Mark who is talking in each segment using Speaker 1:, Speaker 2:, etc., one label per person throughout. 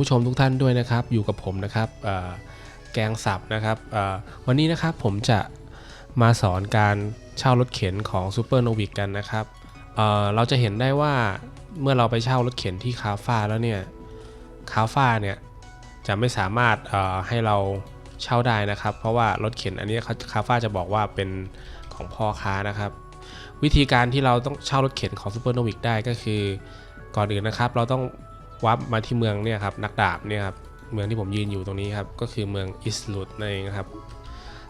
Speaker 1: ผู้ชมทุกท่านด้วยนะครับ อยู่กับผมนะครับแกงสับนะครับวันนี้นะครับผมจะมาสอนการเช่ารถเข็นของ Super n o v i c กันนะครับเเราจะเห็นได้ว่าเมื่อเราไปเช่ารถเข็นที่คาฟ้าแล้วเนี่ยคาฟ้าเนี่ยจะไม่สามารถให้เราเช่าได้นะครับ เพราะว่ารถเข็นอันนี้คาฟ้าจะบอกว่าเป็นของพ่อค้านะครับ วิธีการที่เราต้องเช่ารถเข็นของ Super n o v i c ได้ก็คือ ก่อนอื่นนะครับ เราต้อง วับมาที่เมืองเนี่ยครับนักดาบเนี่ยครับเมืองที่ผมยืนอยู่ตรงนี้ครับก็คือเมืองอิสลุดนั่นเองครับ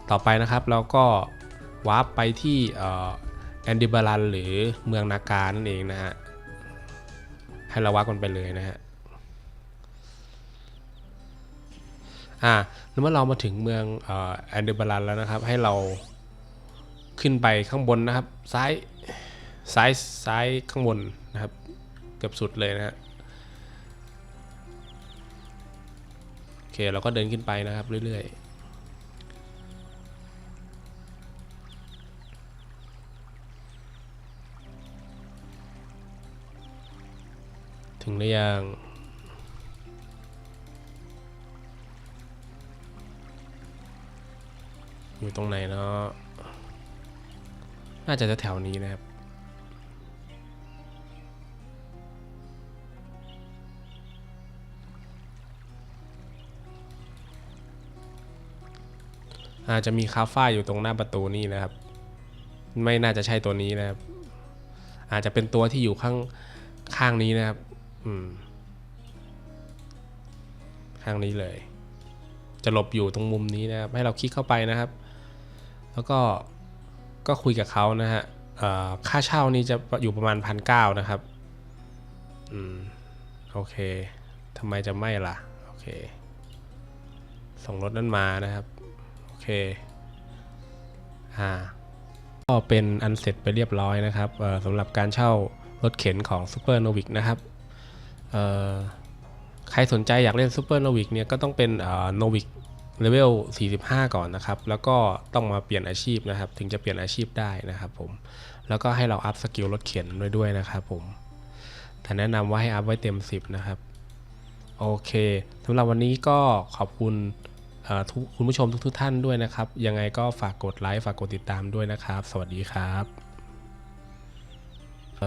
Speaker 1: ต่อไปนะครับเราก็วาร์ปไปที่แอนดิบารันหรือเมืองนาการนั่นเองนะฮะให้เราวาร์ปกันไปเลยนะฮะอ่าแล้วเมื่อเรามาถึงเมืองแอนดิบารันแล้วนะครับ ให้เราขึ้นไปข้างบนนะครับ ซ้ายซ้ายซ้ายข้างบนนะครับ เกือบสุดเลยนะฮะ เคเราก็เดินขึ้นไปนะครับเรื่อยๆถึงหรือยังอยู่ตรงไหนเนาะน่าจะแถวนี้นะครับ อาจจะมีคาฟ้าอยู่ตรงหน้าประตูนี่นะครับ ไม่น่าจะใช่ตัวนี้นะครับ อาจจะเป็นตัวที่อยู่ข้างข้างนี้นะครับ อืม ข้างนี้เลย จะหลบอยู่ตรงมุมนี้นะครับ ให้เราคลิกเข้าไปนะครับ แล้วก็ก็คุยกับเขานะฮะค่าเช่านี่จะอยู่ประมาณพันเก้านะครับ อืม โอเคทำไมจะไม่ล่ะ โอเค ส่งรถนั้นมานะครับ อเคอ่าก็เป็นอันเสร็จไปเรียบร้อยนะครับสำหรับการเช่ารถเข็นของ Super Novic นะครับใครสนใจอยากเล่น Super Novic เนี่ยก็ต้องเป็นเอ่อ Novic Level 45 ก่อนนะครับ แล้วก็ต้องมาเปลี่ยนอาชีพนะครับ ถึงจะเปลี่ยนอาชีพได้นะครับผม แล้วก็ให้เราอัพสกิลรถเข็นด้วยด้วยนะครับผม แต่แนะนำว่าให้อัพไว้เต็ม 10 นะครับ โอเคสำหรับวันนี้ก็ขอบคุณ คุณผู้ชมทุกๆท่านด้วยนะครับ ยังไงก็ฝากกดไลค์ฝากกดติดตามด้วยนะครับ สวัสดีครับ